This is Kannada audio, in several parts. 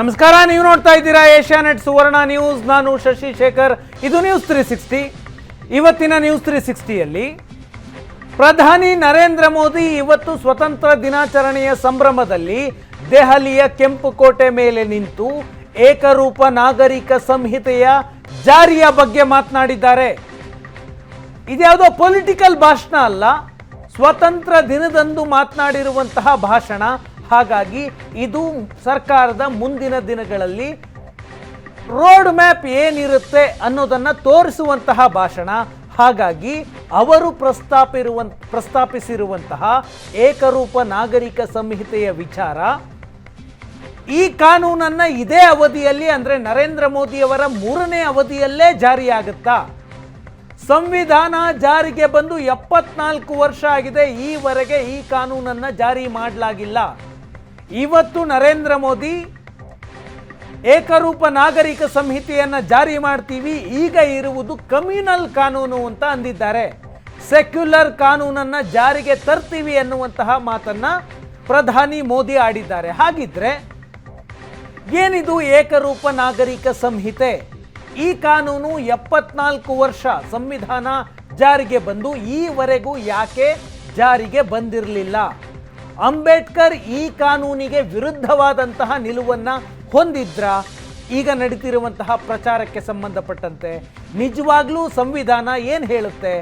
ನಮಸ್ಕಾರ, ನೀವು ನೋಡ್ತಾ ಇದ್ದೀರಾ ಏಷ್ಯಾ ನೆಟ್ ಸುವರ್ಣ ನ್ಯೂಸ್. ನಾನು ಶಶಿ ಶೇಖರ್. ಇದು ನ್ಯೂಸ್ ತ್ರೀ ಸಿಕ್ಸ್ಟಿ ಇವತ್ತಿನ ನ್ಯೂಸ್ ತ್ರೀ ಸಿಕ್ಸ್ಟಿಯಲ್ಲಿ ಪ್ರಧಾನಿ ನರೇಂದ್ರ ಮೋದಿ ಇವತ್ತು ಸ್ವತಂತ್ರ ದಿನಾಚರಣೆಯ ಸಂಭ್ರಮದಲ್ಲಿ ದೆಹಲಿಯ ಕೆಂಪುಕೋಟೆ ಮೇಲೆ ನಿಂತು ಏಕರೂಪ ನಾಗರಿಕ ಸಂಹಿತೆಯ ಜಾರಿಯ ಬಗ್ಗೆ ಮಾತನಾಡಿದ್ದಾರೆ. ಇದ್ಯಾವುದೋ ಪೊಲಿಟಿಕಲ್ ಭಾಷಣ ಅಲ್ಲ, ಸ್ವತಂತ್ರ ದಿನದಂದು ಮಾತನಾಡಿರುವಂತಹ ಭಾಷಣ. ಹಾಗಾಗಿ ಇದು ಸರ್ಕಾರದ ಮುಂದಿನ ದಿನಗಳಲ್ಲಿ ರೋಡ್ ಮ್ಯಾಪ್ ಏನಿರುತ್ತೆ ಅನ್ನೋದನ್ನ ತೋರಿಸುವಂತಹ ಭಾಷಣ. ಹಾಗಾಗಿ ಅವರು ಪ್ರಸ್ತಾಪಿರುವ, ಪ್ರಸ್ತಾಪಿಸಿರುವಂತಹ ಏಕರೂಪ ನಾಗರಿಕ ಸಂಹಿತೆಯ ವಿಚಾರ ಈ ಕಾನೂನನ್ನ ಇದೇ ಅವಧಿಯಲ್ಲಿ ಅಂದ್ರೆ ನರೇಂದ್ರ ಮೋದಿಯವರ ಮೂರನೇ ಅವಧಿಯಲ್ಲೇ ಜಾರಿಯಾಗುತ್ತಾ? ಸಂವಿಧಾನ ಜಾರಿಗೆ ಬಂದು ಎಪ್ಪತ್ನಾಲ್ಕು ವರ್ಷ ಆಗಿದೆ, ಈವರೆಗೆ ಈ ಕಾನೂನನ್ನ ಜಾರಿ ಮಾಡಲಾಗಿಲ್ಲ. ಇವತ್ತು ನರೇಂದ್ರ ಮೋದಿ ಏಕರೂಪ ನಾಗರಿಕ ಸಂಹಿತೆಯನ್ನ ಜಾರಿ ಮಾಡ್ತೀವಿ. ಈಗ ಇರುವುದು ಕಮ್ಯುನಲ್ ಕಾನೂನು ಅಂತ ಅಂದಿದ್ದಾರೆ. ಸೆಕ್ಯುಲರ್ ಕಾನೂನನ್ನ ಜಾರಿಗೆ ತರ್ತೀವಿ ಎನ್ನುವಂತಹ ಮಾತನ್ನ ಪ್ರಧಾನಿ ಮೋದಿ ಆಡಿದ್ದಾರೆ. ಹಾಗಿದ್ರೆ ಏನಿದು ಏಕರೂಪ ನಾಗರಿಕ ಸಂಹಿತೆ? ಈ ಕಾನೂನು ಎಪ್ಪತ್ನಾಲ್ಕು ವರ್ಷ ಸಂವಿಧಾನ ಜಾರಿಗೆ ಬಂದು ಈವರೆಗೂ ಯಾಕೆ ಜಾರಿಗೆ ಬಂದಿರಲಿಲ್ಲ? ಅಂಬೇಡ್ಕರ್ ಈ ಕಾನೂನಿಗೆ ವಿರುದ್ಧವಾದಂತಹ ನಿಲುವನ್ನ ಹೊಂದಿದ್ರ? ಈಗ ನಡೀತಿರುವಂತಹ ಪ್ರಚಾರಕ್ಕೆ ಸಂಬಂಧಪಟ್ಟಂತೆ ನಿಜವಾಗ್ಲೂ ಸಂವಿಧಾನ ಏನು ಹೇಳುತ್ತೆ?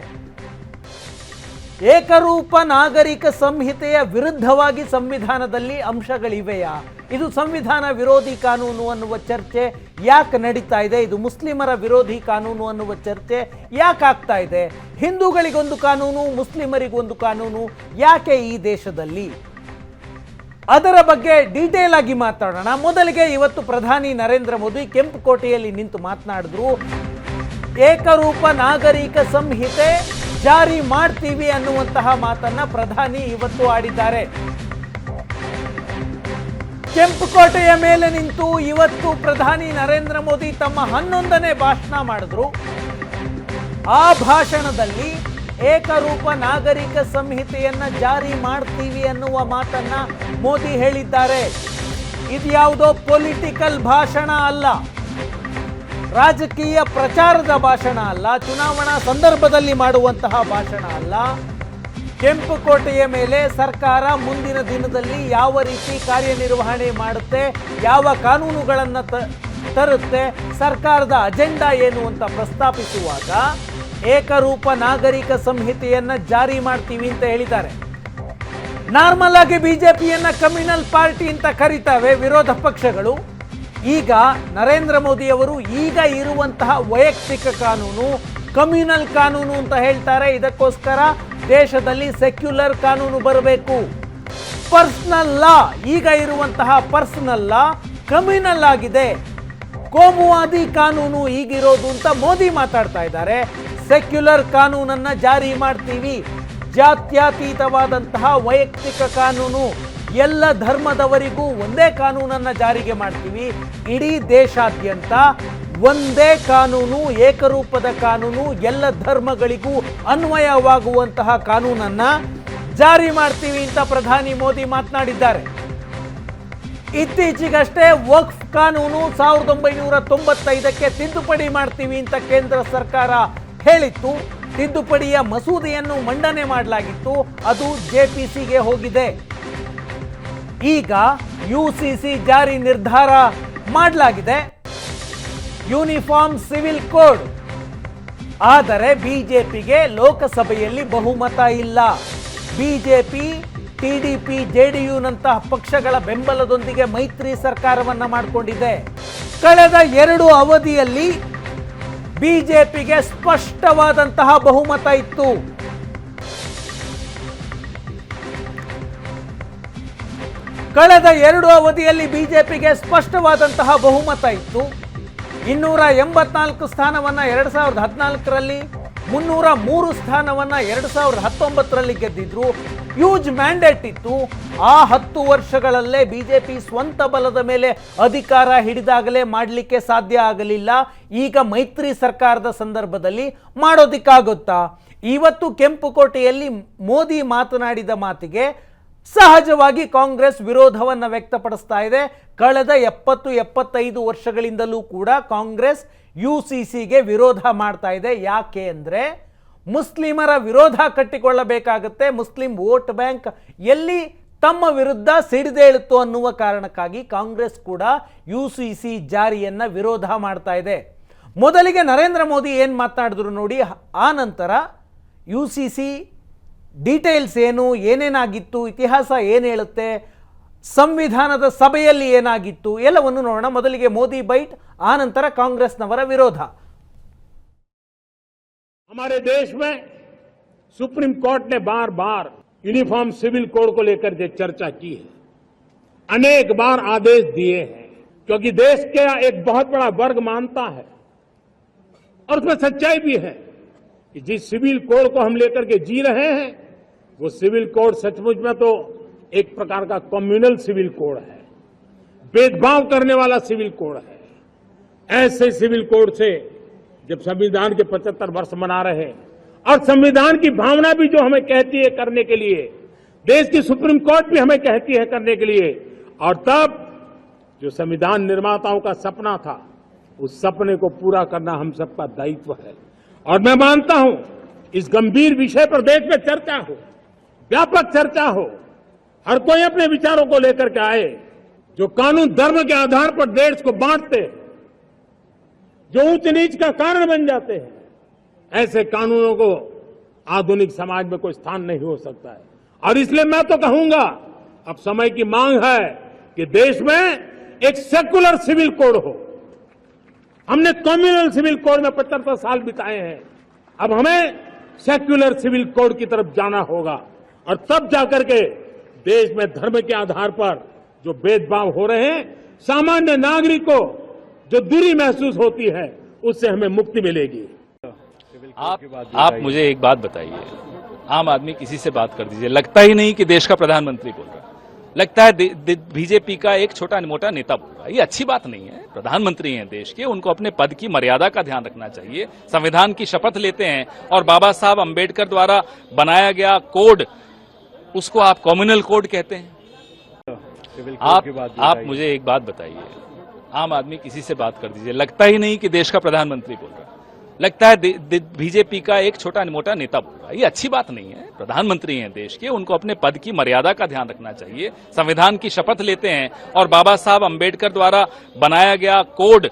ಏಕರೂಪ ನಾಗರಿಕ ಸಂಹಿತೆಯ ವಿರುದ್ಧವಾಗಿ ಸಂವಿಧಾನದಲ್ಲಿ ಅಂಶಗಳಿವೆಯಾ? ಇದು ಸಂವಿಧಾನ ವಿರೋಧಿ ಕಾನೂನು ಅನ್ನುವ ಚರ್ಚೆ ಯಾಕೆ ನಡೀತಾ ಇದೆ? ಇದು ಮುಸ್ಲಿಮರ ವಿರೋಧಿ ಕಾನೂನು ಅನ್ನುವ ಚರ್ಚೆ ಯಾಕೆ ಆಗ್ತಾ ಇದೆ? ಹಿಂದೂಗಳಿಗೊಂದು ಕಾನೂನು, ಮುಸ್ಲಿಮರಿಗೊಂದು ಕಾನೂನು, ಯಾಕೆ ಈ ದೇಶದಲ್ಲಿ? ಅದರ ಬಗ್ಗೆ ಡೀಟೇಲ್ ಆಗಿ ಮಾತಾಡೋಣ. ಮೊದಲಿಗೆ ಇವತ್ತು ಪ್ರಧಾನಿ ನರೇಂದ್ರ ಮೋದಿ ಕೆಂಪುಕೋಟೆಯಲ್ಲಿ ನಿಂತು ಮಾತನಾಡಿದ್ರು. ಏಕರೂಪ ನಾಗರಿಕ ಸಂಹಿತೆ ಜಾರಿ ಮಾಡ್ತೀವಿ ಅನ್ನುವಂತಹ ಮಾತನ್ನ ಪ್ರಧಾನಿ ಇವತ್ತು ಆಡಿದ್ದಾರೆ. ಕೆಂಪುಕೋಟೆಯ ಮೇಲೆ ನಿಂತು ಇವತ್ತು ಪ್ರಧಾನಿ ನರೇಂದ್ರ ಮೋದಿ ತಮ್ಮ ಹನ್ನೊಂದನೇ ಭಾಷಣ ಮಾಡಿದ್ರು. ಆ ಭಾಷಣದಲ್ಲಿ ಏಕರೂಪ ನಾಗರಿಕ ಸಂಹಿತೆಯನ್ನ ಜಾರಿ ಮಾಡ್ತೀವಿ ಅನ್ನುವ ಮಾತನ್ನ ಮೋದಿ ಹೇಳಿದ್ದಾರೆ. ಇದ್ಯಾವುದೋ ಪೊಲಿಟಿಕಲ್ ಭಾಷಣ ಅಲ್ಲ. ರಾಜಕೀಯ ಪ್ರಚಾರದ ಭಾಷಣ ಅಲ್ಲ, ಚುನಾವಣಾ ಸಂದರ್ಭದಲ್ಲಿ ಮಾಡುವಂತಹ ಭಾಷಣ ಅಲ್ಲ. ಕೆಂಪುಕೋಟೆಯ ಮೇಲೆ ಸರ್ಕಾರ ಮುಂದಿನ ದಿನದಲ್ಲಿ ಯಾವ ರೀತಿ ಕಾರ್ಯನಿರ್ವಹಣೆ ಮಾಡುತ್ತೆ, ಯಾವ ಕಾನೂನುಗಳನ್ನು ತರುತ್ತೆ, ಸರ್ಕಾರದ ಅಜೆಂಡಾ ಏನು ಅಂತ ಪ್ರಸ್ತಾಪಿಸುವಾಗ ಏಕರೂಪ ನಾಗರಿಕ ಸಂಹಿತೆಯನ್ನು ಜಾರಿ ಮಾಡ್ತೀವಿ ಅಂತ ಹೇಳಿದ್ದಾರೆ. ನಾರ್ಮಲ್ ಆಗಿ ಬಿಜೆಪಿಯನ್ನು ಕಮ್ಯುನಲ್ ಪಾರ್ಟಿ ಅಂತ ಕರೀತಾವೆ ವಿರೋಧ ಪಕ್ಷಗಳು. ಈಗ ನರೇಂದ್ರ ಮೋದಿ ಅವರು ಈಗ ಇರುವಂತಹ ವೈಯಕ್ತಿಕ ಕಾನೂನು, ಕಮ್ಯುನಲ್ ಕಾನೂನು ಅಂತ ಹೇಳ್ತಾರೆ. ಇದಕ್ಕೋಸ್ಕರ ದೇಶದಲ್ಲಿ ಸೆಕ್ಯುಲರ್ ಕಾನೂನು ಬರಬೇಕು. ಪರ್ಸನಲ್ ಲಾ, ಈಗ ಇರುವಂತಹ ಪರ್ಸನಲ್ ಲಾ ಕಮ್ಯುನಲ್ ಆಗಿದೆ. ಕೋಮುವಾದಿ ಕಾನೂನು ಈಗಿರೋದು ಅಂತ ಮೋದಿ ಮಾತಾಡ್ತಾ ಇದ್ದಾರೆ. ಸೆಕ್ಯುಲರ್ ಕಾನೂನನ್ನ ಜಾರಿ ಮಾಡ್ತೀವಿ. ಜಾತ್ಯತೀತವಾದಂತಹ ವೈಯಕ್ತಿಕ ಕಾನೂನು ಎಲ್ಲ ಧರ್ಮದವರಿಗೂ ಒಂದೇ ಕಾನೂನನ್ನು ಜಾರಿಗೆ ಮಾಡ್ತೀವಿ. ಇಡೀ ದೇಶಾದ್ಯಂತ ಒಂದೇ ಕಾನೂನು, ಏಕರೂಪದ ಕಾನೂನು, ಎಲ್ಲ ಧರ್ಮಗಳಿಗೂ ಅನ್ವಯವಾಗುವಂತಹ ಕಾನೂನನ್ನು ಜಾರಿ ಮಾಡ್ತೀವಿ ಅಂತ ಪ್ರಧಾನಿ ಮೋದಿ ಮಾತನಾಡಿದ್ದಾರೆ. ಇತ್ತೀಚೆಗಷ್ಟೇ ವಕ್ಫ್ ಕಾನೂನು ಸಾವಿರದ ಒಂಬೈನೂರ ತೊಂಬತ್ತೈದಕ್ಕೆ ತಿದ್ದುಪಡಿ ಮಾಡ್ತೀವಿ ಅಂತ ಕೇಂದ್ರ ಸರ್ಕಾರ ಹೇಳಿತ್ತು. ತಿದ್ದುಪಡಿಯ ಮಸೂದೆಯನ್ನು ಮಂಡನೆ ಮಾಡಲಾಗಿತ್ತು. ಅದು ಜೆಪಿಸಿಗೆ ಹೋಗಿದೆ. ಈಗ ಯು ಸಿ ಸಿ ಜಾರಿ ನಿರ್ಧಾರ ಮಾಡಲಾಗಿದೆ. Uniform civil code. ಆದರೆ ಬಿಜೆಪಿಗೆ ಲೋಕಸಭೆಯಲ್ಲಿ ಬಹುಮತ ಇಲ್ಲ. ಬಿಜೆಪಿ ಟಿಡಿಪಿ ಜೆಡಿಯುನಂತಹ ಪಕ್ಷಗಳ ಬೆಂಬಲದೊಂದಿಗೆ ಮೈತ್ರಿ ಸರ್ಕಾರವನ್ನು ಮಾಡಿಕೊಂಡಿದೆ. ಕಳೆದ ಎರಡು ಅವಧಿಯಲ್ಲಿ ಬಿಜೆಪಿಗೆ ಸ್ಪಷ್ಟವಾದಂತಹ ಬಹುಮತ ಇತ್ತು. ಕಳೆದ ಎರಡು ಅವಧಿಯಲ್ಲಿ ಬಿಜೆಪಿಗೆ ಸ್ಪಷ್ಟವಾದಂತಹ ಬಹುಮತ ಇತ್ತು. ಇನ್ನೂರ ಎಂಬತ್ನಾಲ್ಕು ಸ್ಥಾನವನ್ನ ಎರಡು ಸಾವಿರದ ಹದಿನಾಲ್ಕರಲ್ಲಿ, ಮುನ್ನೂರ ಮೂರು ಸ್ಥಾನವನ್ನ ಎರಡು ಸಾವಿರದ ಹತ್ತೊಂಬತ್ತರಲ್ಲಿ ಗೆದ್ದಿದ್ರು. ಹ್ಯೂಜ್ ಮ್ಯಾಂಡೇಟ್ ಇತ್ತು. ಆ ಹತ್ತು ವರ್ಷಗಳಲ್ಲೇ ಬಿಜೆಪಿ ಸ್ವಂತ ಬಲದ ಮೇಲೆ ಅಧಿಕಾರ ಹಿಡಿದಾಗಲೇ ಮಾಡಲಿಕ್ಕೆ ಸಾಧ್ಯ ಆಗಲಿಲ್ಲ. ಈಗ ಮೈತ್ರಿ ಸರ್ಕಾರದ ಸಂದರ್ಭದಲ್ಲಿ ಮಾಡೋದಿಕ್ಕಾಗುತ್ತಾ? ಇವತ್ತು ಕೆಂಪುಕೋಟೆಯಲ್ಲಿ ಮೋದಿ ಮಾತನಾಡಿದ ಮಾತಿಗೆ ಸಹಜವಾಗಿ ಕಾಂಗ್ರೆಸ್ ವಿರೋಧವನ್ನು ವ್ಯಕ್ತಪಡಿಸ್ತಾ ಇದೆ. ಕಳೆದ ಎಪ್ಪತ್ತು ಎಪ್ಪತ್ತೈದು ವರ್ಷಗಳಿಂದಲೂ ಕೂಡ ಕಾಂಗ್ರೆಸ್ ಯು ಸಿ ಸಿಗೆ ವಿರೋಧ ಮಾಡ್ತಾ ಇದೆ. ಯಾಕೆ ಅಂದರೆ ಮುಸ್ಲಿಮರ ವಿರೋಧ ಕಟ್ಟಿಕೊಳ್ಳಬೇಕಾಗತ್ತೆ. ಮುಸ್ಲಿಂ ವೋಟ್ ಬ್ಯಾಂಕ್ ಎಲ್ಲಿ ತಮ್ಮ ವಿರುದ್ಧ ಸಿಡಿದೇಳುತ್ತು ಅನ್ನುವ ಕಾರಣಕ್ಕಾಗಿ ಕಾಂಗ್ರೆಸ್ ಕೂಡ ಯು ಸಿ ಸಿ ಜಾರಿಯನ್ನು ವಿರೋಧ ಮಾಡ್ತಾ ಇದೆ. ಮೊದಲಿಗೆ ನರೇಂದ್ರ ಮೋದಿ ಏನು ಮಾತನಾಡಿದ್ರು ನೋಡಿ, ಆ ನಂತರ ಯು ಸಿ ಸಿ ಡೀಟೇಲ್ಸ್ ಏನು ಏನೇನಾಗಿತ್ತು ಇತಿಹಾಸ ಏನು ಹೇಳುತ್ತೆ ಸಂವಿಧಾನದ ಸಭೆಯಲ್ಲಿ ಏನಾಗಿತ್ತು ಎಲ್ಲವನ್ನು ನೋಡೋಣ ಮೊದಲಿಗೆ ಮೋದಿ ಬೈಟ್ ಆ ನಂತರ ಕಾಂಗ್ರೆಸ್ನವರ ವಿರೋಧ हमारे देश में सुप्रीम कोर्ट ने बार बार यूनिफॉर्म सिविल कोड को लेकर के चर्चा की है अनेक बार आदेश दिए हैं क्योंकि देश का एक बहुत बड़ा वर्ग मानता है और उसमें सच्चाई भी है कि जिस सिविल कोड को हम लेकर के जी रहे हैं वो सिविल कोड सचमुच में तो एक प्रकार का कम्युनल सिविल कोड है। भेदभाव करने वाला सिविल कोड है। ऐसे सिविल कोड से जब संविधान के 75 वर्ष मना रहे हैं, और संविधान की भावना भी जो हमें कहती है करने के लिए, देश की सुप्रीम कोर्ट भी हमें कहती है करने के लिए, और तब जो संविधान निर्माताओं का सपना था, उस सपने को पूरा करना हम सबका दायित्व है। और मैं मानता हूँ, इस गंभीर विषय पर देश में चर्चा हो। व्यापक चर्चा हो, हर कोई अपने विचारों को लेकर के आए, जो कानून धर्म के आधार पर देश को बांटते हैं, जो ऊंच नीच का कारण बन जाते हैं, ऐसे कानूनों को आधुनिक समाज में कोई स्थान नहीं हो सकता है। और इसलिए मैं तो कहूँगा, अब समय की मांग है कि देश में एक सेकुलर सिविल कोड हो। हमने कम्युनल सिविल कोड में पचहत्तर साल बिताए हैं। अब हमें सेक्युलर सिविल कोड की तरफ़ जाना होगा। और तब जाकर के देश में धर्म के आधार पर जो भेदभाव हो रहे हैं, सामान्य नागरिक को जो दूरी महसूस होती है, उससे हमें मुक्ति मिलेगी। आप आप मुझे एक बात बताइए। आम आदमी किसी से बात कर दीजिए। लगता ही नहीं कि देश का प्रधानमंत्री बोल रहा लगता है बीजेपी का एक छोटा मोटा नेता बोल रहा है। ये अच्छी बात नहीं है। प्रधानमंत्री हैं देश के। उनको अपने पद की मर्यादा का ध्यान रखना चाहिए। संविधान की शपथ लेते हैं। और बाबा साहब अंबेडकर द्वारा बनाया गया कोड उसको आप कम्युनल कोड कहते हैं। आप आप मुझे एक बात बताइए। आम आदमी किसी से बात कर दीजिए। लगता ही नहीं कि देश का प्रधानमंत्री बोल रहा है। लगता है बीजेपी का एक छोटा मोटा नेता बोल रहा है। ये अच्छी बात नहीं है। प्रधानमंत्री हैं देश के। उनको अपने पद की मर्यादा का ध्यान रखना चाहिए। संविधान की शपथ लेते हैं। और बाबा साहब अंबेडकर द्वारा बनाया गया कोड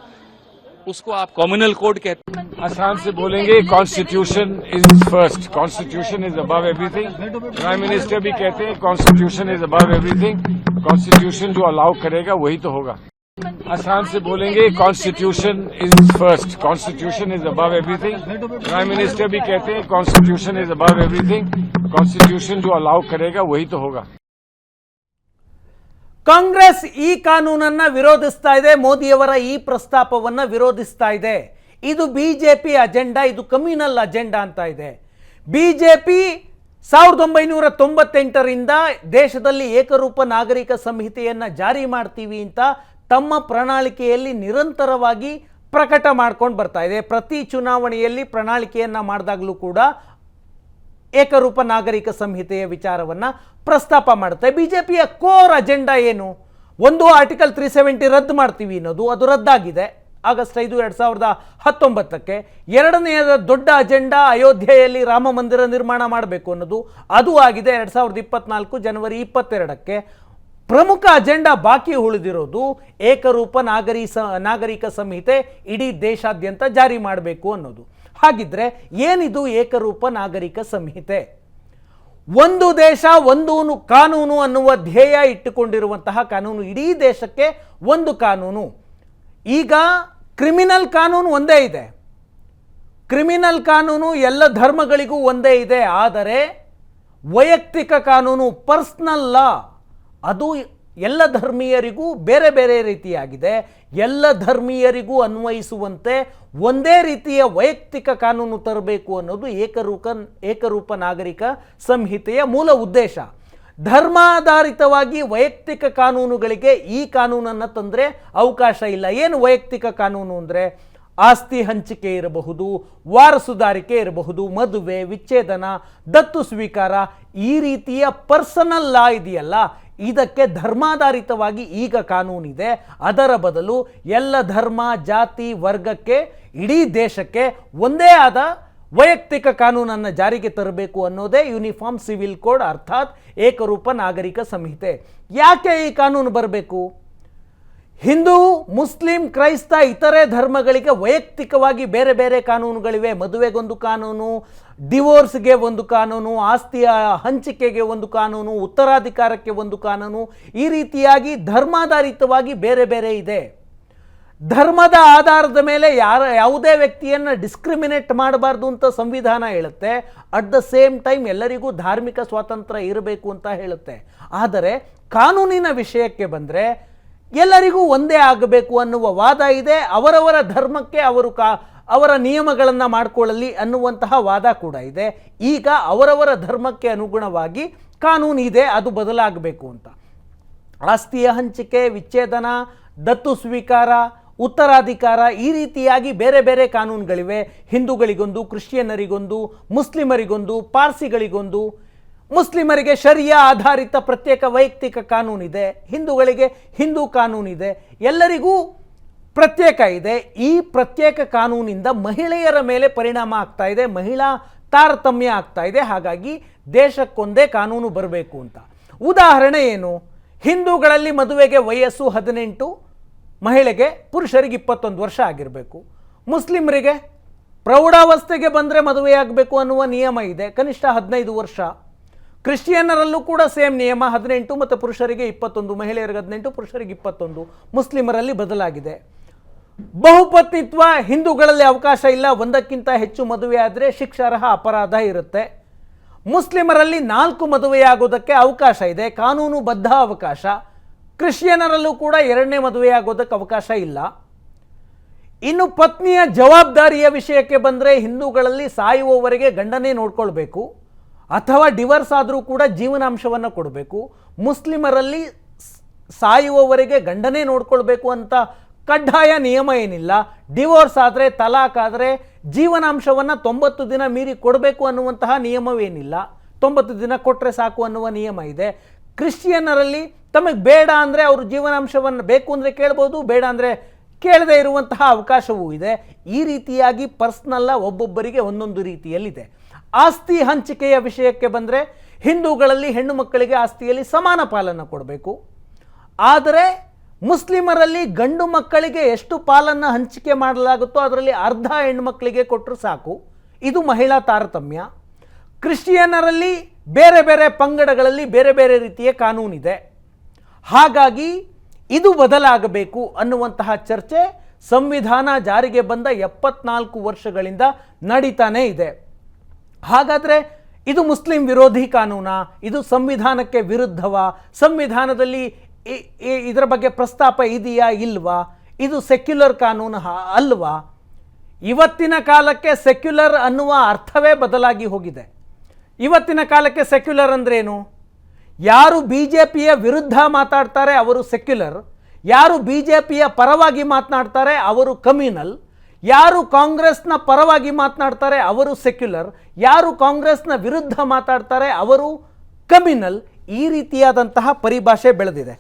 उसको आप कम्युनल कोड कहते हैं। आसान से बोलेंगे constitution is first constitution is above everything prime minister भी कहते हैं constitution is above everything constitution जो अलाउ करेगा वही तो होगा। आसान से बोलेंगे constitution is first constitution is above everything prime minister भी कहते हैं constitution is above everything constitution जो अलाउ करेगा वही तो होगा। ಕಾಂಗ್ರೆಸ್ ಈ ಕಾನೂನನ್ನ ವಿರೋಧಿಸ್ತಾ ಇದೆ, ಮೋದಿಯವರ ಈ ಪ್ರಸ್ತಾಪವನ್ನು ವಿರೋಧಿಸ್ತಾ ಇದೆ. ಇದು ಬಿಜೆಪಿ ಅಜೆಂಡಾ, ಇದು ಕಮ್ಯುನಲ್ ಅಜೆಂಡಾ ಅಂತ ಇದೆ. ಬಿಜೆಪಿ ಸಾವಿರದ ಒಂಬೈನೂರ ತೊಂಬತ್ತೆಂಟರಿಂದ ದೇಶದಲ್ಲಿ ಏಕರೂಪ ನಾಗರಿಕ ಸಂಹಿತೆಯನ್ನು ಜಾರಿ ಮಾಡ್ತೀವಿ ಅಂತ ತಮ್ಮ ಪ್ರಣಾಳಿಕೆಯಲ್ಲಿ ನಿರಂತರವಾಗಿ ಪ್ರಕಟ ಮಾಡ್ಕೊಂಡು ಬರ್ತಾ ಇದೆ. ಪ್ರತಿ ಚುನಾವಣೆಯಲ್ಲಿ ಪ್ರಣಾಳಿಕೆಯನ್ನು ಮಾಡಿದಾಗಲೂ ಕೂಡ ಏಕರೂಪ ನಾಗರಿಕ ಸಂಹಿತೆಯ ವಿಚಾರವನ್ನು ಪ್ರಸ್ತಾಪ ಮಾಡುತ್ತೆ. ಬಿ ಜೆ ಪಿಯ ಕೋರ್ ಅಜೆಂಡಾ ಏನು? ಒಂದು ಆರ್ಟಿಕಲ್ ತ್ರೀ ಸೆವೆಂಟಿ ರದ್ದು ಮಾಡ್ತೀವಿ ಅನ್ನೋದು, ಅದು ರದ್ದಾಗಿದೆ. ಆಗಸ್ಟ್ ಐದು, ಎರಡು ಸಾವಿರದ ಹತ್ತೊಂಬತ್ತಕ್ಕೆ. ಎರಡನೆಯದ ದೊಡ್ಡ ಅಜೆಂಡಾ ಅಯೋಧ್ಯೆಯಲ್ಲಿ ರಾಮ ಮಂದಿರ ನಿರ್ಮಾಣ ಮಾಡಬೇಕು ಅನ್ನೋದು, ಅದು ಆಗಿದೆ ಎರಡು ಸಾವಿರದ ಇಪ್ಪತ್ನಾಲ್ಕು ಜನವರಿ ಇಪ್ಪತ್ತೆರಡಕ್ಕೆ. ಪ್ರಮುಖ ಅಜೆಂಡಾ ಬಾಕಿ ಉಳಿದಿರೋದು ಏಕರೂಪ ನಾಗರಿ ನಾಗರಿಕ ಸಂಹಿತೆ ಇಡೀ ದೇಶಾದ್ಯಂತ ಜಾರಿ ಮಾಡಬೇಕು ಅನ್ನೋದು. ಹಾಗಿದ್ರೆ ಏನಿದು ಏಕರೂಪ ನಾಗರಿಕ ಸಂಹಿತೆ? ಒಂದು ದೇಶ ಒಂದು ಕಾನೂನು ಅನ್ನುವ ಧ್ಯೇಯ ಇಟ್ಟುಕೊಂಡಿರುವಂತಹ ಕಾನೂನು ಇಡೀ ದೇಶಕ್ಕೆ ಒಂದು ಕಾನೂನು. ಈಗ ಕ್ರಿಮಿನಲ್ ಕಾನೂನು ಒಂದೇ ಇದೆ. ಕ್ರಿಮಿನಲ್ ಕಾನೂನು ಎಲ್ಲ ಧರ್ಮಗಳಿಗೂ ಒಂದೇ ಇದೆ, ಆದರೆ ವೈಯಕ್ತಿಕ ಕಾನೂನು, ಪರ್ಸ್ನಲ್ ಲಾ, ಅದು ಎಲ್ಲ ಧರ್ಮೀಯರಿಗೂ ಬೇರೆ ಬೇರೆ ರೀತಿಯಾಗಿದೆ. ಎಲ್ಲ ಧರ್ಮೀಯರಿಗೂ ಅನ್ವಯಿಸುವಂತೆ ಒಂದೇ ರೀತಿಯ ವೈಯಕ್ತಿಕ ಕಾನೂನು ತರಬೇಕು ಅನ್ನೋದು ಏಕರೂಪ ಏಕರೂಪ ನಾಗರಿಕ ಸಂಹಿತೆಯ ಮೂಲ ಉದ್ದೇಶ. ಧರ್ಮಾಧಾರಿತವಾಗಿ ವೈಯಕ್ತಿಕ ಕಾನೂನುಗಳಿಗೆ ಈ ಕಾನೂನನ್ನು ತಂದರೆ ಅವಕಾಶ ಇಲ್ಲ. ಏನು ವೈಯಕ್ತಿಕ ಕಾನೂನು ಅಂದರೆ? ಆಸ್ತಿ ಹಂಚಿಕೆ ಇರಬಹುದು, ವಾರಸುದಾರಿಕೆ ಇರಬಹುದು, ಮದುವೆ, ವಿಚ್ಛೇದನ, ದತ್ತು ಸ್ವೀಕಾರ ಈ ರೀತಿಯ ಪರ್ಸನಲ್ ಲಾ ಇದೆಯಲ್ಲ ಇದಕ್ಕೆ ಧರ್ಮಾಧಾರಿತವಾಗಿ ಈಗ ಕಾನೂನಿದೆ. ಅದರ ಬದಲು ಎಲ್ಲ ಧರ್ಮ, ಜಾತಿ, ವರ್ಗಕ್ಕೆ, ಇಡೀ ದೇಶಕ್ಕೆ ಒಂದೇ ಆದ ವೈಯಕ್ತಿಕ ಕಾನೂನನ್ನು ಜಾರಿಗೆ ತರಬೇಕು ಅನ್ನೋದೇ ಯೂನಿಫಾರ್ಮ್ ಸಿವಿಲ್ ಕೋಡ್, ಅರ್ಥಾತ್ ಏಕರೂಪ ನಾಗರಿಕ ಸಂಹಿತೆ. ಯಾಕೆ ಈ ಕಾನೂನು ಬರಬೇಕು? ಹಿಂದೂ, ಮುಸ್ಲಿಂ, ಕ್ರೈಸ್ತ, ಇತರೆ ಧರ್ಮಗಳಿಗೆ ವೈಯಕ್ತಿಕವಾಗಿ ಬೇರೆ ಬೇರೆ ಕಾನೂನುಗಳಿವೆ. ಮದುವೆಗೊಂದು ಕಾನೂನು, ಡಿವೋರ್ಸ್ಗೆ ಒಂದು ಕಾನೂನು, ಆಸ್ತಿಯ ಹಂಚಿಕೆಗೆ ಒಂದು ಕಾನೂನು, ಉತ್ತರಾಧಿಕಾರಕ್ಕೆ ಒಂದು ಕಾನೂನು, ಈ ರೀತಿಯಾಗಿ ಧರ್ಮಾಧಾರಿತವಾಗಿ ಬೇರೆ ಬೇರೆ ಇದೆ. ಧರ್ಮದ ಆಧಾರದ ಮೇಲೆ ಯಾರ, ಯಾವುದೇ ವ್ಯಕ್ತಿಯನ್ನು ಡಿಸ್ಕ್ರಿಮಿನೇಟ್ ಮಾಡಬಾರ್ದು ಅಂತ ಸಂವಿಧಾನ ಹೇಳುತ್ತೆ. ಅಟ್ ದ ಸೇಮ್ ಟೈಮ್ ಎಲ್ಲರಿಗೂ ಧಾರ್ಮಿಕ ಸ್ವಾತಂತ್ರ್ಯ ಇರಬೇಕು ಅಂತ ಹೇಳುತ್ತೆ. ಆದರೆ ಕಾನೂನಿನ ವಿಷಯಕ್ಕೆ ಬಂದರೆ ಎಲ್ಲರಿಗೂ ಒಂದೇ ಆಗಬೇಕು ಅನ್ನುವ ವಾದ ಇದೆ. ಅವರವರ ಧರ್ಮಕ್ಕೆ ಅವರು ಕಾ, ಅವರ ನಿಯಮಗಳನ್ನು ಮಾಡಿಕೊಳ್ಳಲಿ ಅನ್ನುವಂತಹ ವಾದ ಕೂಡ ಇದೆ. ಈಗ ಅವರವರ ಧರ್ಮಕ್ಕೆ ಅನುಗುಣವಾಗಿ ಕಾನೂನು ಇದೆ, ಅದು ಬದಲಾಗಬೇಕು ಅಂತ. ಆಸ್ತಿಯ ಹಂಚಿಕೆ, ವಿಚ್ಛೇದನ, ದತ್ತು ಸ್ವೀಕಾರ, ಉತ್ತರಾಧಿಕಾರ ಈ ರೀತಿಯಾಗಿ ಬೇರೆ ಬೇರೆ ಕಾನೂನುಗಳಿವೆ. ಹಿಂದೂಗಳಿಗೊಂದು, ಕ್ರಿಶ್ಚಿಯನ್ನರಿಗೊಂದು, ಮುಸ್ಲಿಮರಿಗೊಂದು, ಪಾರ್ಸಿಗಳಿಗೊಂದು ಮುಸ್ಲಿಮರಿಗೆ ಶರಿಯ ಆಧಾರಿತ ಪ್ರತ್ಯೇಕ ವೈಯಕ್ತಿಕ ಕಾನೂನಿದೆ ಹಿಂದೂಗಳಿಗೆ ಹಿಂದೂ ಕಾನೂನಿದೆ ಎಲ್ಲರಿಗೂ ಪ್ರತ್ಯೇಕ ಇದೆ. ಈ ಪ್ರತ್ಯೇಕ ಕಾನೂನಿಂದ ಮಹಿಳೆಯರ ಮೇಲೆ ಪರಿಣಾಮ ಆಗ್ತಾ ಇದೆ, ಮಹಿಳಾ ತಾರತಮ್ಯ ಆಗ್ತಾ ಇದೆ. ಹಾಗಾಗಿ ದೇಶಕ್ಕೊಂದೇ ಕಾನೂನು ಬರಬೇಕು ಅಂತ. ಉದಾಹರಣೆ ಏನು? ಹಿಂದೂಗಳಲ್ಲಿ ಮದುವೆಗೆ ವಯಸ್ಸು ಹದಿನೆಂಟು, ಮಹಿಳೆಗೆ ಪುರುಷರಿಗೆ ಇಪ್ಪತ್ತೊಂದು ವರ್ಷ ಆಗಿರಬೇಕು. ಮುಸ್ಲಿಮರಿಗೆ ಪ್ರೌಢಾವಸ್ಥೆಗೆ ಬಂದರೆ ಮದುವೆಯಾಗಬೇಕು ಅನ್ನುವ ನಿಯಮ ಇದೆ, ಕನಿಷ್ಠ ಹದಿನೈದು ವರ್ಷ. ಕ್ರಿಶ್ಚಿಯನ್ನರಲ್ಲೂ ಕೂಡ ಸೇಮ್ ನಿಯಮ, ಹದಿನೆಂಟು ಮತ್ತು ಪುರುಷರಿಗೆ ಇಪ್ಪತ್ತೊಂದು, ಮಹಿಳೆಯರಿಗೆ ಹದಿನೆಂಟು, ಪುರುಷರಿಗೆ ಇಪ್ಪತ್ತೊಂದು, ಮುಸ್ಲಿಮರಲ್ಲಿ ಬದಲಾಗಿದೆ. ಬಹುಪತ್ನಿತ್ವ ಹಿಂದೂಗಳಲ್ಲಿ ಅವಕಾಶ ಇಲ್ಲ, ಒಂದಕ್ಕಿಂತ ಹೆಚ್ಚು ಮದುವೆ ಆದರೆ ಶಿಕ್ಷಾರ್ಹ ಅಪರಾಧ ಇರುತ್ತೆ. ಮುಸ್ಲಿಮರಲ್ಲಿ ನಾಲ್ಕು ಮದುವೆಯಾಗೋದಕ್ಕೆ ಅವಕಾಶ ಇದೆ, ಕಾನೂನುಬದ್ಧ ಅವಕಾಶ. ಕ್ರಿಶ್ಚಿಯನ್ನರಲ್ಲೂ ಕೂಡ ಎರಡನೇ ಮದುವೆಯಾಗೋದಕ್ಕೆ ಅವಕಾಶ ಇಲ್ಲ. ಇನ್ನು ಪತ್ನಿಯ ಜವಾಬ್ದಾರಿಯ ವಿಷಯಕ್ಕೆ ಬಂದರೆ ಹಿಂದೂಗಳಲ್ಲಿ ಸಾಯುವವರೆಗೆ ಗಂಡನೇ ನೋಡ್ಕೊಳ್ಬೇಕು. ಅಥವಾ ಡಿವರ್ಸ್ ಆದರೂ ಕೂಡ ಜೀವನಾಂಶವನ್ನು ಕೊಡಬೇಕು. ಮುಸ್ಲಿಮರಲ್ಲಿ ಸಾಯುವವರೆಗೆ ಗಂಡನೇ ನೋಡ್ಕೊಳ್ಬೇಕು ಅಂತ ಕಡ್ಡಾಯ ನಿಯಮ ಏನಿಲ್ಲ. ಡಿವೋರ್ಸ್ ಆದರೆ, ತಲಾಕ್ ಆದರೆ ಜೀವನಾಂಶವನ್ನು ತೊಂಬತ್ತು ದಿನ ಮೀರಿ ಕೊಡಬೇಕು ಅನ್ನುವಂತಹ ನಿಯಮವೇನಿಲ್ಲ. ತೊಂಬತ್ತು ದಿನ ಕೊಟ್ಟರೆ ಸಾಕು ಅನ್ನುವ ನಿಯಮ ಇದೆ. ಕ್ರಿಶ್ಚಿಯನ್ನರಲ್ಲಿ ತಮಗೆ ಬೇಡ ಅಂದರೆ ಅವರು ಜೀವನಾಂಶವನ್ನು ಬೇಕು ಅಂದರೆ ಕೇಳ್ಬೋದು, ಬೇಡ ಅಂದರೆ ಕೇಳದೇ ಇರುವಂತಹ ಅವಕಾಶವೂ ಇದೆ. ಈ ರೀತಿಯಾಗಿ ಪರ್ಸ್ನಲ್ಲ ಒಬ್ಬೊಬ್ಬರಿಗೆ ಒಂದೊಂದು ರೀತಿಯಲ್ಲಿದೆ. ಆಸ್ತಿ ಹಂಚಿಕೆಯ ವಿಷಯಕ್ಕೆ ಬಂದರೆ ಹಿಂದೂಗಳಲ್ಲಿ ಹೆಣ್ಣು ಮಕ್ಕಳಿಗೆ ಆಸ್ತಿಯಲ್ಲಿ ಸಮಾನ ಪಾಲನ್ನು ಕೊಡಬೇಕು. ಆದರೆ ಮುಸ್ಲಿಮರಲ್ಲಿ ಗಂಡು ಮಕ್ಕಳಿಗೆ ಎಷ್ಟು ಪಾಲನ್ನು ಹಂಚಿಕೆ ಮಾಡಲಾಗುತ್ತೋ ಅದರಲ್ಲಿ ಅರ್ಧ ಹೆಣ್ಣು ಮಕ್ಕಳಿಗೆ ಕೊಟ್ಟರು ಸಾಕು. ಇದು ಮಹಿಳಾ ತಾರತಮ್ಯ. ಕ್ರಿಶ್ಚಿಯನ್ನರಲ್ಲಿ ಬೇರೆ ಬೇರೆ ಪಂಗಡಗಳಲ್ಲಿ ಬೇರೆ ಬೇರೆ ರೀತಿಯ ಕಾನೂನಿದೆ. ಹಾಗಾಗಿ ಇದು ಬದಲಾಗಬೇಕು ಅನ್ನುವಂತಹ ಚರ್ಚೆ ಸಂವಿಧಾನ ಜಾರಿಗೆ ಬಂದ ಎಪ್ಪತ್ನಾಲ್ಕು ವರ್ಷಗಳಿಂದ ನಡೀತಾನೇ ಇದೆ. ಹಾಗಾದರೆ ಇದು ಮುಸ್ಲಿಂ ವಿರೋಧಿ ಕಾನೂನ? ಇದು ಸಂವಿಧಾನಕ್ಕೆ ವಿರುದ್ಧವ? ಸಂವಿಧಾನದಲ್ಲಿ ಇದರ ಬಗ್ಗೆ ಪ್ರಸ್ತಾಪ ಇದೆಯಾ ಇಲ್ವಾ? ಇದು ಸೆಕ್ಯುಲರ್ ಕಾನೂನು ಅಲ್ವಾ? ಇವತ್ತಿನ ಕಾಲಕ್ಕೆ ಸೆಕ್ಯುಲರ್ ಅನ್ನುವ ಅರ್ಥವೇ ಬದಲಾಗಿ ಹೋಗಿದೆ. ಇವತ್ತಿನ ಕಾಲಕ್ಕೆ ಸೆಕ್ಯುಲರ್ ಅಂದ್ರೇನು? ಯಾರು ಬಿ ಜೆ ಪಿಯ ವಿರುದ್ಧ ಮಾತಾಡ್ತಾರೆ, ಅವರು ಸೆಕ್ಯುಲರ್. ಯಾರು ಬಿ ಜೆ ಪಿಯ ಪರವಾಗಿ ಮಾತನಾಡ್ತಾರೆ, ಅವರು ಕಮ್ಯುನಲ್. ಯಾರು ಕಾಂಗ್ರೆಸ್ನ ಪರವಾಗಿ ಮಾತನಾಡ್ತಾರೆ ಅವರು ಸೆಕ್ಯುಲರ್, ಯಾರು ಕಾಂಗ್ರೆಸ್ನ ವಿರುದ್ಧ ಮಾತಾಡ್ತಾರೆ ಅವರು ಕಮ್ಯುನಲ್, ಈ ರೀತಿಯಾದಂತಹ ಪರಿಭಾಷೆ ಬೆಳೆದಿದೆ.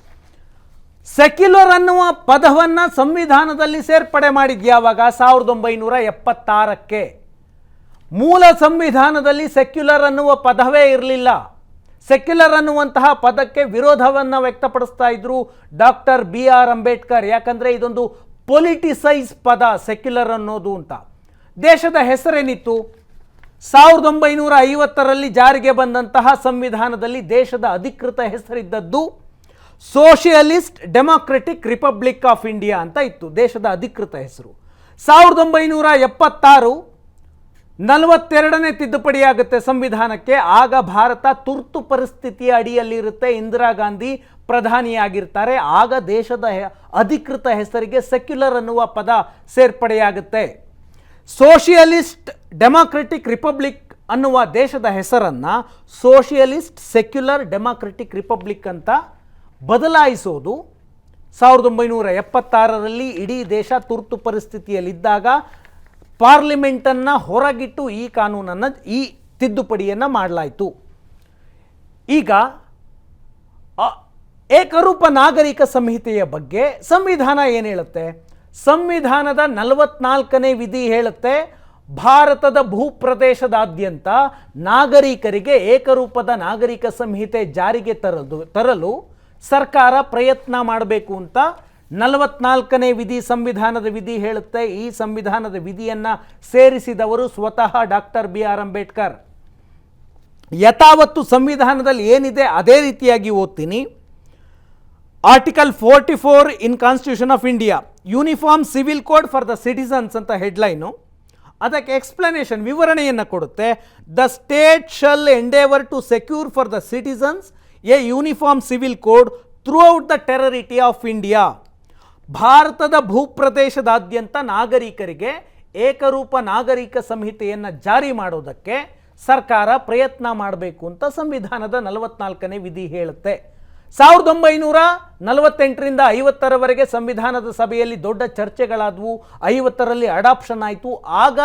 ಸೆಕ್ಯುಲರ್ ಅನ್ನುವ ಪದವನ್ನು ಸಂವಿಧಾನದಲ್ಲಿ ಸೇರ್ಪಡೆ ಮಾಡಿದ್ಯಾವಾಗ ಸಾವಿರದ ಒಂಬೈನೂರ ಎಪ್ಪತ್ತಾರಕ್ಕೆ. ಮೂಲ ಸಂವಿಧಾನದಲ್ಲಿ ಸೆಕ್ಯುಲರ್ ಅನ್ನುವ ಪದವೇ ಇರಲಿಲ್ಲ. ಸೆಕ್ಯುಲರ್ ಅನ್ನುವಂತಹ ಪದಕ್ಕೆ ವಿರೋಧವನ್ನು ವ್ಯಕ್ತಪಡಿಸ್ತಾ ಇದ್ರು ಡಾಕ್ಟರ್ ಬಿ ಆರ್ ಅಂಬೇಡ್ಕರ್. ಯಾಕಂದರೆ ಇದೊಂದು ಪೊಲಿಟಿಸೈಸ್ ಪದ ಸೆಕ್ಯುಲರ್ ಅನ್ನೋದು ಅಂತ. ದೇಶದ ಹೆಸರೇನಿತ್ತು? ಸಾವಿರದ ಒಂಬೈನೂರ ಐವತ್ತರಲ್ಲಿ ಜಾರಿಗೆ ಬಂದಂತಹ ಸಂವಿಧಾನದಲ್ಲಿ ದೇಶದ ಅಧಿಕೃತ ಹೆಸರಿದ್ದದ್ದು socialist democratic republic of India ಅಂತ ಇತ್ತು, ದೇಶದ ಅಧಿಕೃತ ಹೆಸರು. ಸಾವಿರದ ಒಂಬೈನೂರ ಎಪ್ಪತ್ತಾರು ನಲವತ್ತೆರಡನೇ ತಿದ್ದುಪಡಿಯಾಗುತ್ತೆ ಸಂವಿಧಾನಕ್ಕೆ. ಆಗ ಭಾರತ ತುರ್ತು ಪರಿಸ್ಥಿತಿಯ ಅಡಿಯಲ್ಲಿರುತ್ತೆ. ಇಂದಿರಾ ಗಾಂಧಿ ಪ್ರಧಾನಿಯಾಗಿರ್ತಾರೆ. ಆಗ ದೇಶದ ಅಧಿಕೃತ ಹೆಸರಿಗೆ ಸೆಕ್ಯುಲರ್ ಅನ್ನುವ ಪದ ಸೇರ್ಪಡೆಯಾಗುತ್ತೆ. ಸೋಷಿಯಲಿಸ್ಟ್ ಡೆಮಾಕ್ರೆಟಿಕ್ ರಿಪಬ್ಲಿಕ್ ಅನ್ನುವ ದೇಶದ ಹೆಸರನ್ನು ಸೋಷಿಯಲಿಸ್ಟ್ ಸೆಕ್ಯುಲರ್ ಡೆಮಾಕ್ರೆಟಿಕ್ ರಿಪಬ್ಲಿಕ್ ಅಂತ ಬದಲಾಯಿಸೋದು. ಸಾವಿರದ ಒಂಬೈನೂರ ಎಪ್ಪತ್ತಾರರಲ್ಲಿ ಇಡೀ ದೇಶ ತುರ್ತು ಪರಿಸ್ಥಿತಿಯಲ್ಲಿದ್ದಾಗ ಪಾರ್ಲಿಮೆಂಟನ್ನು ಹೊರಗಿಟ್ಟು ಈ ಕಾನೂನನ್ನು, ಈ ತಿದ್ದುಪಡಿಯನ್ನು ಮಾಡಲಾಯಿತು. ಈಗ ಏಕರೂಪ ನಾಗರಿಕ ಸಂಹಿತೆಯ ಬಗ್ಗೆ ಸಂವಿಧಾನ ಏನು ಹೇಳುತ್ತೆ? ಸಂವಿಧಾನದ ನಲವತ್ನಾಲ್ಕನೇ ವಿಧಿ ಹೇಳುತ್ತೆ, ಭಾರತದ ಭೂಪ್ರದೇಶದಾದ್ಯಂತ ನಾಗರಿಕರಿಗೆ ಏಕರೂಪದ ನಾಗರಿಕ ಸಂಹಿತೆ ಜಾರಿಗೆ ತರಲು ತರಲು ಸರ್ಕಾರ ಪ್ರಯತ್ನ ಮಾಡಬೇಕು ಅಂತ ನಲವತ್ನಾಲ್ಕನೇ ವಿಧಿ ಸಂವಿಧಾನದ ವಿಧಿ ಹೇಳುತ್ತೆ. ಈ ಸಂವಿಧಾನದ ವಿಧಿಯನ್ನು ಸೇರಿಸಿದವರು ಸ್ವತಃ ಡಾಕ್ಟರ್ ಬಿ ಆರ್ ಅಂಬೇಡ್ಕರ್. ಯಥಾವತ್ತು ಸಂವಿಧಾನದಲ್ಲಿ ಏನಿದೆ ಅದೇ ರೀತಿಯಾಗಿ ಓದ್ತೀನಿ. Article forty four in constitution of India. Uniform civil code for the citizens ಅಂತ ಹೆಡ್ಲೈನು. ಅದಕ್ಕೆ ಎಕ್ಸ್ಪ್ಲನೇಷನ್ ವಿವರಣೆಯನ್ನು ಕೊಡುತ್ತೆ. The state shall endeavour to secure for the citizens a uniform civil code throughout the territory of India. ಭಾರತದ ಭೂಪ್ರದೇಶದಾದ್ಯಂತ ನಾಗರಿಕರಿಗೆ ಏಕರೂಪ ನಾಗರಿಕ ಸಂಹಿತೆಯನ್ನು ಜಾರಿ ಮಾಡೋದಕ್ಕೆ ಸರ್ಕಾರ ಪ್ರಯತ್ನ ಮಾಡಬೇಕು ಅಂತ ಸಂವಿಧಾನದ ನಲವತ್ನಾಲ್ಕನೇ ವಿಧಿ ಹೇಳುತ್ತೆ. ಸಾವಿರದ ಒಂಬೈನೂರ ನಲವತ್ತೆಂಟರಿಂದ ಐವತ್ತರವರೆಗೆ ಸಂವಿಧಾನದ ಸಭೆಯಲ್ಲಿ ದೊಡ್ಡ ಚರ್ಚೆಗಳಾದವು, ಐವತ್ತರಲ್ಲಿ ಅಡಾಪ್ಷನ್ ಆಯಿತು. ಆಗ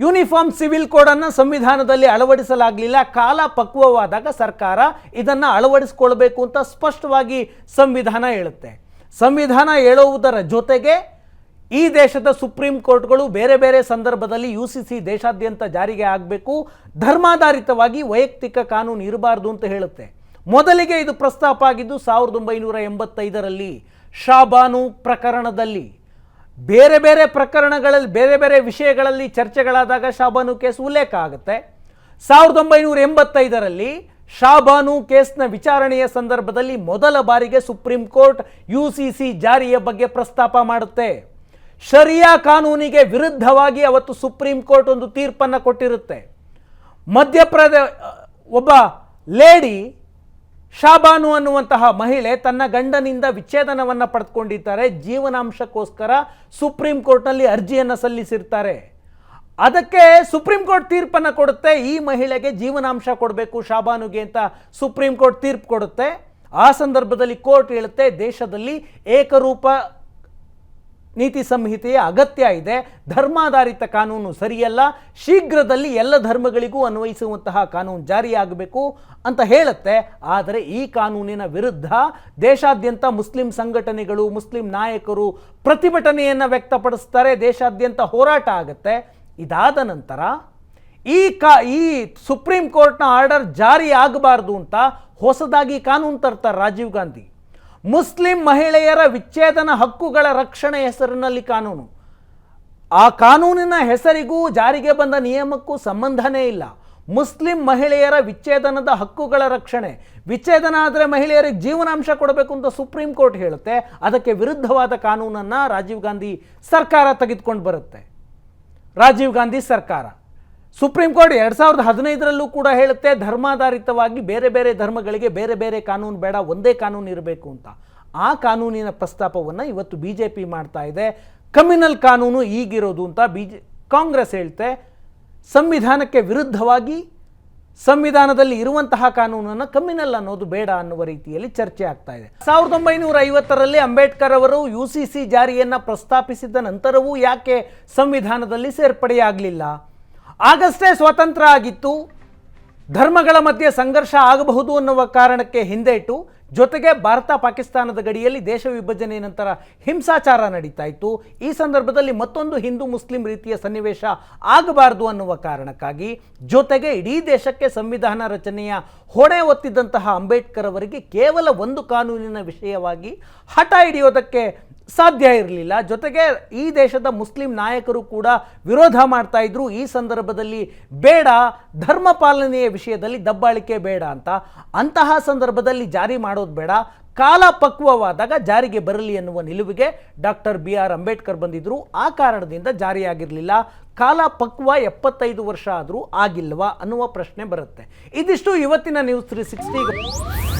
ಯೂನಿಫಾರ್ಮ್ ಸಿವಿಲ್ ಕೋಡನ್ನು ಸಂವಿಧಾನದಲ್ಲಿ ಅಳವಡಿಸಲಾಗಲಿಲ್ಲ. ಕಾಲ ಪಕ್ವವಾದಾಗ ಸರ್ಕಾರ ಇದನ್ನು ಅಳವಡಿಸ್ಕೊಳ್ಬೇಕು ಅಂತ ಸ್ಪಷ್ಟವಾಗಿ ಸಂವಿಧಾನ ಹೇಳುತ್ತೆ. ಸಂವಿಧಾನ ಹೇಳುವುದರ ಜೊತೆಗೆ ಈ ದೇಶದ ಸುಪ್ರೀಂ ಕೋರ್ಟ್ಗಳು ಬೇರೆ ಬೇರೆ ಸಂದರ್ಭದಲ್ಲಿ ಯು ಸಿ ಸಿ ದೇಶಾದ್ಯಂತ ಜಾರಿಗೆ ಆಗಬೇಕು, ಧರ್ಮಾಧಾರಿತವಾಗಿ ವೈಯಕ್ತಿಕ ಕಾನೂನು ಇರಬಾರ್ದು ಅಂತ ಹೇಳುತ್ತೆ. ಮೊದಲಿಗೆ ಇದು ಪ್ರಸ್ತಾಪ ಆಗಿದ್ದು ಸಾವಿರದ ಒಂಬೈನೂರ ಎಂಬತ್ತೈದರಲ್ಲಿ ಶಾಬಾನು ಪ್ರಕರಣದಲ್ಲಿ. ಬೇರೆ ಬೇರೆ ಪ್ರಕರಣಗಳಲ್ಲಿ, ಬೇರೆ ಬೇರೆ ವಿಷಯಗಳಲ್ಲಿ ಚರ್ಚೆಗಳಾದಾಗ ಶಾಬಾನು ಕೇಸ್ ಉಲ್ಲೇಖ ಆಗುತ್ತೆ. ಸಾವಿರದ ಒಂಬೈನೂರ ಎಂಬತ್ತೈದರಲ್ಲಿ ಶಾಬಾನು ಕೇಸ್ನ ವಿಚಾರಣೆಯ ಸಂದರ್ಭದಲ್ಲಿ ಮೊದಲ ಬಾರಿಗೆ supreme court U C C ಜಾರಿಯ ಬಗ್ಗೆ ಪ್ರಸ್ತಾಪ ಮಾಡುತ್ತೆ. ಶರಿಯಾ ಕಾನೂನಿಗೆ ವಿರುದ್ಧವಾಗಿ ಅವತ್ತು ಸುಪ್ರೀಂ ಕೋರ್ಟ್ ಒಂದು ತೀರ್ಪನ್ನು ಕೊಟ್ಟಿರುತ್ತೆ. ಮಧ್ಯಪ್ರದೇ, ಒಬ್ಬ ಲೇಡಿ ಶಾಬಾನು ಅನ್ನುವಂತಹ ಮಹಿಳೆ ತನ್ನ ಗಂಡನಿಂದ ವಿಚ್ಛೇದನವನ್ನು ಪಡೆದುಕೊಂಡಿದ್ದಾರೆ. ಜೀವನಾಂಶಕ್ಕೋಸ್ಕರ ಸುಪ್ರೀಂ ಕೋರ್ಟ್ನಲ್ಲಿ ಅರ್ಜಿಯನ್ನು ಸಲ್ಲಿಸಿರ್ತಾರೆ. ಅದಕ್ಕೆ ಸುಪ್ರೀಂ ಕೋರ್ಟ್ ತೀರ್ಪನ್ನು ಕೊಡುತ್ತೆ. ಈ ಮಹಿಳೆಗೆ ಜೀವನಾಂಶ ಕೊಡಬೇಕು, ಶಾಬಾನುಗೆ ಅಂತ ಸುಪ್ರೀಂ ಕೋರ್ಟ್ ತೀರ್ಪು ಕೊಡುತ್ತೆ. ಆ ಸಂದರ್ಭದಲ್ಲಿ ಕೋರ್ಟ್ ಹೇಳುತ್ತೆ, ದೇಶದಲ್ಲಿ ಏಕರೂಪ ನೀತಿ ಸಂಹಿತೆಯ ಅಗತ್ಯ ಇದೆ. ಧರ್ಮಾಧಾರಿತ ಕಾನೂನು ಸರಿಯಲ್ಲ. ಶೀಘ್ರದಲ್ಲಿ ಎಲ್ಲ ಧರ್ಮಗಳಿಗೂ ಅನ್ವಯಿಸುವಂತಹ ಕಾನೂನು ಜಾರಿಯಾಗಬೇಕು ಅಂತ ಹೇಳುತ್ತೆ. ಆದರೆ ಈ ಕಾನೂನಿನ ವಿರುದ್ಧ ದೇಶಾದ್ಯಂತ ಮುಸ್ಲಿಂ ಸಂಘಟನೆಗಳು, ಮುಸ್ಲಿಂ ನಾಯಕರು ಪ್ರತಿಭಟನೆಯನ್ನು ವ್ಯಕ್ತಪಡಿಸ್ತಾರೆ. ದೇಶಾದ್ಯಂತ ಹೋರಾಟ ಆಗುತ್ತೆ. ಇದಾದ ನಂತರ ಈ ಕಾ ಈ ಸುಪ್ರೀಂ ಕೋರ್ಟ್ನ ಆರ್ಡರ್ ಜಾರಿ ಆಗಬಾರ್ದು ಅಂತ ಹೊಸದಾಗಿ ಕಾನೂನು ತರ್ತಾರೆ ರಾಜೀವ್ ಗಾಂಧಿ. ಮುಸ್ಲಿಂ ಮಹಿಳೆಯರ ವಿಚ್ಛೇದನ ಹಕ್ಕುಗಳ ರಕ್ಷಣೆ ಹೆಸರಿನಲ್ಲಿ ಕಾನೂನು. ಆ ಕಾನೂನಿನ ಹೆಸರಿಗೂ ಜಾರಿಗೆ ಬಂದ ನಿಯಮಕ್ಕೂ ಸಂಬಂಧನೇ ಇಲ್ಲ. ಮುಸ್ಲಿಂ ಮಹಿಳೆಯರ ವಿಚ್ಛೇದನದ ಹಕ್ಕುಗಳ ರಕ್ಷಣೆ. ವಿಚ್ಛೇದನ ಆದರೆ ಮಹಿಳೆಯರಿಗೆ ಜೀವನಾಂಶ ಕೊಡಬೇಕು ಅಂತ ಸುಪ್ರೀಂ ಕೋರ್ಟ್ ಹೇಳುತ್ತೆ. ಅದಕ್ಕೆ ವಿರುದ್ಧವಾದ ಕಾನೂನನ್ನು ರಾಜೀವ್ ಗಾಂಧಿ ಸರ್ಕಾರ ತೆಗೆದುಕೊಂಡು ಬರುತ್ತೆ. ರಾಜೀವ್ ಗಾಂಧಿ ಸರ್ಕಾರ. ಸುಪ್ರೀಂ ಕೋರ್ಟ್ ಎರಡು ಸಾವಿರದ ಹದಿನೈದರಲ್ಲೂ ಕೂಡ ಹೇಳುತ್ತೆ ಧರ್ಮಾಧಾರಿತವಾಗಿ ಬೇರೆ ಬೇರೆ ಧರ್ಮಗಳಿಗೆ ಬೇರೆ ಬೇರೆ ಕಾನೂನು ಬೇಡ, ಒಂದೇ ಕಾನೂನು ಇರಬೇಕು ಅಂತ. ಆ ಕಾನೂನಿನ ಪ್ರಸ್ತಾಪವನ್ನು ಇವತ್ತು ಬಿ ಜೆ ಪಿ ಮಾಡ್ತಾ ಇದೆ. ಕಮ್ಯುನಲ್ ಕಾನೂನು ಈಗಿರೋದು ಅಂತ ಬಿ ಜೆ ಕಾಂಗ್ರೆಸ್ ಹೇಳ್ತೆ, ಸಂವಿಧಾನಕ್ಕೆ ವಿರುದ್ಧವಾಗಿ ಸಂವಿಧಾನದಲ್ಲಿ ಇರುವಂತಹ ಕಾನೂನನ್ನು ಕಮ್ಮಿನಲ್ಲ ಅನ್ನೋದು ಬೇಡ ಅನ್ನುವ ರೀತಿಯಲ್ಲಿ ಚರ್ಚೆ ಆಗ್ತಾ ಇದೆ. ಸಾವಿರದ ಒಂಬೈನೂರ ಐವತ್ತರಲ್ಲಿ ಅಂಬೇಡ್ಕರ್ ಅವರು ಯು ಸಿ ಸಿ ಜಾರಿಯನ್ನು ಪ್ರಸ್ತಾಪಿಸಿದ ನಂತರವೂ ಯಾಕೆ ಸಂವಿಧಾನದಲ್ಲಿ ಸೇರ್ಪಡೆಯಾಗಲಿಲ್ಲ? ಆಗಷ್ಟೇ ಸ್ವತಂತ್ರ ಆಗಿತ್ತು. ಧರ್ಮಗಳ ಮಧ್ಯೆ ಸಂಘರ್ಷ ಆಗಬಹುದು ಅನ್ನುವ ಕಾರಣಕ್ಕೆ ಹಿಂದೆ ಜೊತೆಗೆ ಭಾರತ ಪಾಕಿಸ್ತಾನದ ಗಡಿಯಲ್ಲಿ ದೇಶ ವಿಭಜನೆ ನಂತರ ಹಿಂಸಾಚಾರ ನಡೀತಾ ಇತ್ತು. ಈ ಸಂದರ್ಭದಲ್ಲಿ ಮತ್ತೊಂದು ಹಿಂದೂ ಮುಸ್ಲಿಂ ರೀತಿಯ ಸನ್ನಿವೇಶ ಆಗಬಾರದು ಅನ್ನುವ ಕಾರಣಕ್ಕಾಗಿ, ಜೊತೆಗೆ ಇಡೀ ದೇಶಕ್ಕೆ ಸಂವಿಧಾನ ರಚನೆಯ ಹೊಣೆ ಒತ್ತಿದ್ದಂತಹ ಅಂಬೇಡ್ಕರ್ ಅವರಿಗೆ ಕೇವಲ ಒಂದು ಕಾನೂನಿನ ವಿಷಯವಾಗಿ ಹಠ ಹಿಡಿಯೋದಕ್ಕೆ ಸಾಧ್ಯ ಇರಲಿಲ್ಲ. ಜೊತೆಗೆ ಈ ದೇಶದ ಮುಸ್ಲಿಂ ನಾಯಕರು ಕೂಡ ವಿರೋಧ ಮಾಡ್ತಾ ಇದ್ರು. ಈ ಸಂದರ್ಭದಲ್ಲಿ ಬೇಡ, ಧರ್ಮ ಪಾಲನೆಯ ವಿಷಯದಲ್ಲಿ ದಬ್ಬಾಳಿಕೆ ಬೇಡ ಅಂತ. ಅಂತಹ ಸಂದರ್ಭದಲ್ಲಿ ಜಾರಿ ಮಾಡೋದು ಬೇಡ. ಕಾಲ ಪಕ್ವವಾದಾಗ ಜಾರಿಗೆ ಬರಲಿ ಎನ್ನುವ ನಿಲುವಿಗೆ ಡಾಕ್ಟರ್ ಬಿ ಆರ್ ಅಂಬೇಡ್ಕರ್ ಬಂದಿದ್ರು. ಆ ಕಾರಣದಿಂದ ಜಾರಿಯಾಗಿರಲಿಲ್ಲ. ಕಾಲ ಪಕ್ವ ಎಪ್ಪತ್ತೈದು ವರ್ಷ ಆದರೂ ಆಗಿಲ್ವಾ ಅನ್ನುವ ಪ್ರಶ್ನೆ ಬರುತ್ತೆ. ಇದಿಷ್ಟು ಇವತ್ತಿನ news three sixty